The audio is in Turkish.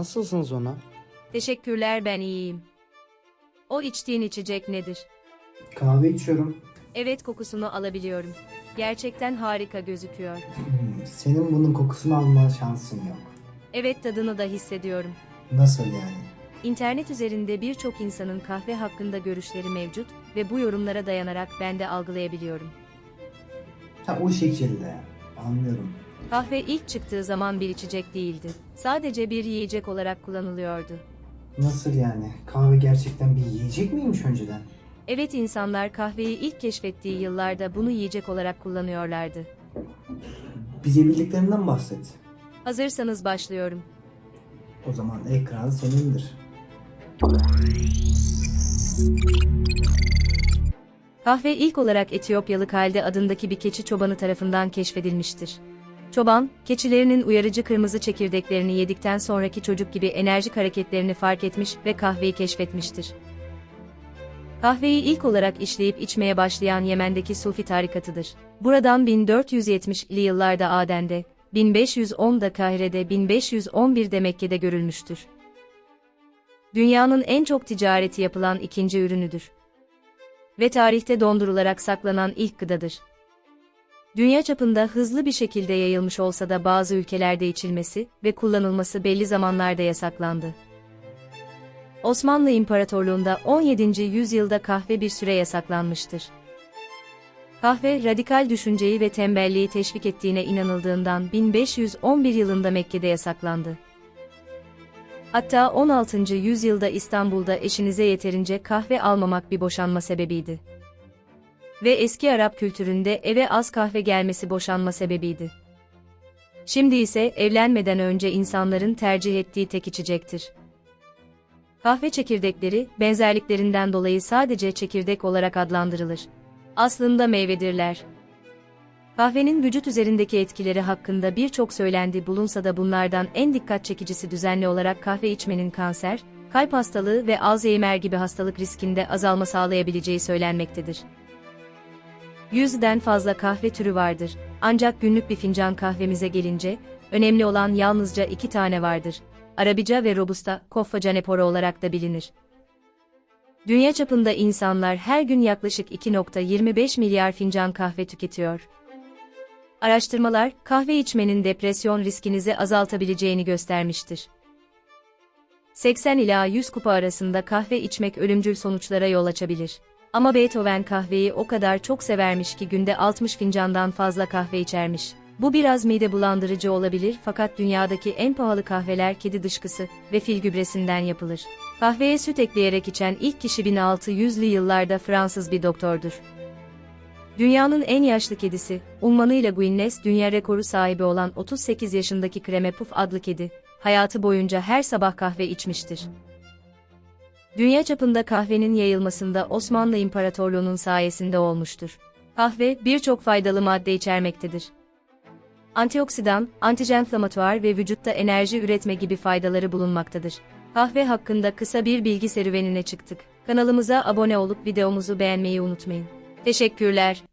Nasılsınız ona? Teşekkürler ben iyiyim. O içtiğin içecek nedir? Kahve içiyorum. Evet kokusunu alabiliyorum. Gerçekten harika gözüküyor. Hmm, Senin bunun kokusunu alma şansın yok. Evet tadını da hissediyorum. Nasıl yani? İnternet üzerinde birçok insanın kahve hakkında görüşleri mevcut ve bu yorumlara dayanarak ben de algılayabiliyorum. Ha o şekilde. Anlıyorum. Kahve ilk çıktığı zaman bir içecek değildi. Sadece bir yiyecek olarak kullanılıyordu. Nasıl yani? Kahve gerçekten bir yiyecek miymiş önceden? Evet insanlar kahveyi ilk keşfettiği yıllarda bunu yiyecek olarak kullanıyorlardı. Bize bildiklerinden bahset. Hazırsanız başlıyorum. O zaman ekran senindir. Kahve ilk olarak Etiyopyalı Kalde adındaki bir keçi çobanı tarafından keşfedilmiştir. Çoban, keçilerinin uyarıcı kırmızı çekirdeklerini yedikten sonraki çocuk gibi enerjik hareketlerini fark etmiş ve kahveyi keşfetmiştir. Kahveyi ilk olarak işleyip içmeye başlayan Yemen'deki Sufi tarikatıdır. Buradan 1470'li yıllarda Aden'de, 1510'da Kahire'de, 1511'de Mekke'de görülmüştür. Dünyanın en çok ticareti yapılan ikinci ürünüdür ve tarihte dondurularak saklanan ilk gıdadır. Dünya çapında hızlı bir şekilde yayılmış olsa da bazı ülkelerde içilmesi ve kullanılması belli zamanlarda yasaklandı. Osmanlı İmparatorluğunda 17. yüzyılda kahve bir süre yasaklanmıştır. Kahve, radikal düşünceyi ve tembelliği teşvik ettiğine inanıldığından 1511 yılında Mekke'de yasaklandı. Hatta 16. yüzyılda İstanbul'da eşinize yeterince kahve almamak bir boşanma sebebiydi. Ve eski Arap kültüründe eve az kahve gelmesi boşanma sebebiydi. Şimdi ise evlenmeden önce insanların tercih ettiği tek içecektir. Kahve çekirdekleri, benzerliklerinden dolayı sadece çekirdek olarak adlandırılır. Aslında meyvedirler. Kahvenin vücut üzerindeki etkileri hakkında birçok söylendi bulunsa da bunlardan en dikkat çekicisi düzenli olarak kahve içmenin kanser, kalp hastalığı ve Alzheimer gibi hastalık riskinde azalma sağlayabileceği söylenmektedir. Yüzden fazla kahve türü vardır. Ancak günlük bir fincan kahvemize gelince, önemli olan yalnızca iki tane vardır. Arabica ve Robusta, Coffa Canepora olarak da bilinir. Dünya çapında insanlar her gün yaklaşık 2.25 milyar fincan kahve tüketiyor. Araştırmalar, kahve içmenin depresyon riskinizi azaltabileceğini göstermiştir. 80 ila 100 kupa arasında kahve içmek ölümcül sonuçlara yol açabilir. Ama Beethoven kahveyi o kadar çok severmiş ki günde 60 fincandan fazla kahve içermiş. Bu biraz mide bulandırıcı olabilir fakat dünyadaki en pahalı kahveler kedi dışkısı ve fil gübresinden yapılır. Kahveye süt ekleyerek içen ilk kişi 1600'lü yıllarda Fransız bir doktordur. Dünyanın en yaşlı kedisi, unvanıyla Guinness dünya rekoru sahibi olan 38 yaşındaki Kremepuf adlı kedi, hayatı boyunca her sabah kahve içmiştir. Dünya çapında kahvenin yayılmasında Osmanlı İmparatorluğu'nun sayesinde olmuştur. Kahve birçok faydalı madde içermektedir. Antioksidan, antijenflamatuar ve vücutta enerji üretme gibi faydaları bulunmaktadır. Kahve hakkında kısa bir bilgi serüvenine çıktık. Kanalımıza abone olup videomuzu beğenmeyi unutmayın. Teşekkürler.